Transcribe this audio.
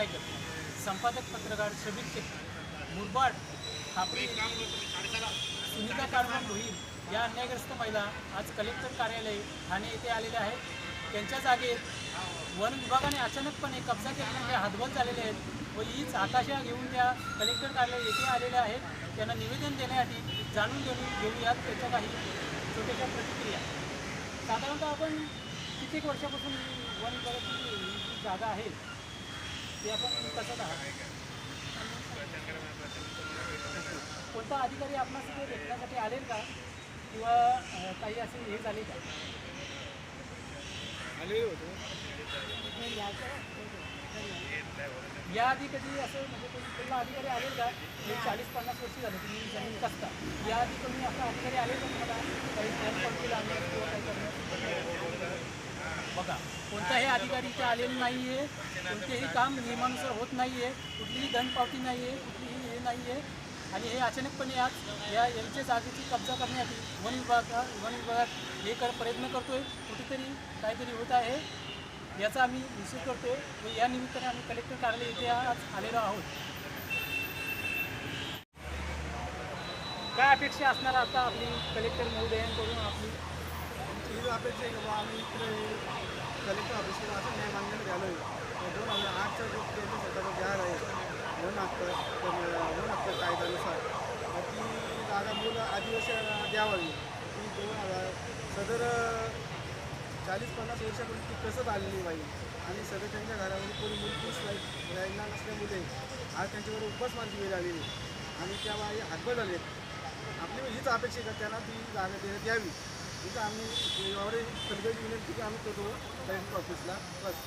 कायदे संपादक पत्रकार शबीर शेख मुरबाड खापरी सुनीता कारभार मोहीम या अन्यायग्रस्त महिला आज कलेक्टर कार्यालय ठाणे येथे आलेल्या आहेत. त्यांच्या जागेत वन विभागाने अचानकपणे कब्जा केल्यामुळे हातबल झालेले आहेत व हीच आकाशा घेऊन त्या कलेक्टर कार्यालय येथे आलेल्या आहेत. त्यांना निवेदन देण्यासाठी जाणून घेऊन घेऊयात त्याच्या काही छोट्याशा प्रतिक्रिया. साधारणतः आपण कित्येक वर्षापासून वन विभागाची जागा आहे ती आपण कसं आहात? कोणता अधिकारी आपणास इथे भेटण्यासाठी आलेल का? किंवा काही असे हे झाले का? या आधी कधी असं म्हणजे कोणी अधिकारी आलेल का? चाळीस पन्नास वर्ष झाले तुम्ही ज़मीन कसता? या आधी असा अधिकारी आले का तुम्हाला? काही ट्रान्सपोर्टला आणण्यास किंवा काही करण्यास बघा कोणताही अधिकारी इथे आलेलं नाही आहे कोणतेही काम नियमानुसार होत नाही आहे कुठलीही धनपावती नाही आहे कुठलीही हे नाही आहे आणि हे अचानकपणे आज या यांच्या जागेची कब्जा करण्यासाठी वन विभाग वन विभागात हे कर प्रयत्न करतो आहे कुठेतरी काहीतरी होत आहे याचा आम्ही निषेध करतो व या निमित्ताने आम्ही कलेक्टर कार्यालय इथे आज आलेलो आहोत. काय अपेक्षा असणार आता आपली कलेक्टर महोदयांकडून? आपली अपेक्षा आहे की आम्ही इकडे कलेक्टर ऑफिसला असं न्याय मागण्यासाठी आलो आहे. दोन हजार आठचा जो केंद्र सरकारचा जी आहे. वन हक्क दोन वन हक्क कायद्यानुसार. ती जागा मुलं आदिवासींना द्यावी. ती दोन हजार सदर चाळीस पन्नास वर्षापूर्वी ती कसं आलेली बाई? आणि सदर त्यांच्या घरामध्ये कोणी मुलगीच नाही राहिला नसल्यामुळे आज त्यांच्यावर उपासमारची वेळ आलेली आणि त्या बाई हातबळ झाले आपली हीच अपेक्षा आहे का त्यांना ती जागा देण्यात यावी? ठीक आहे आम्ही एवढे सगळ्याची विनंती की आम्ही करतो बँक ऑफिसला बस.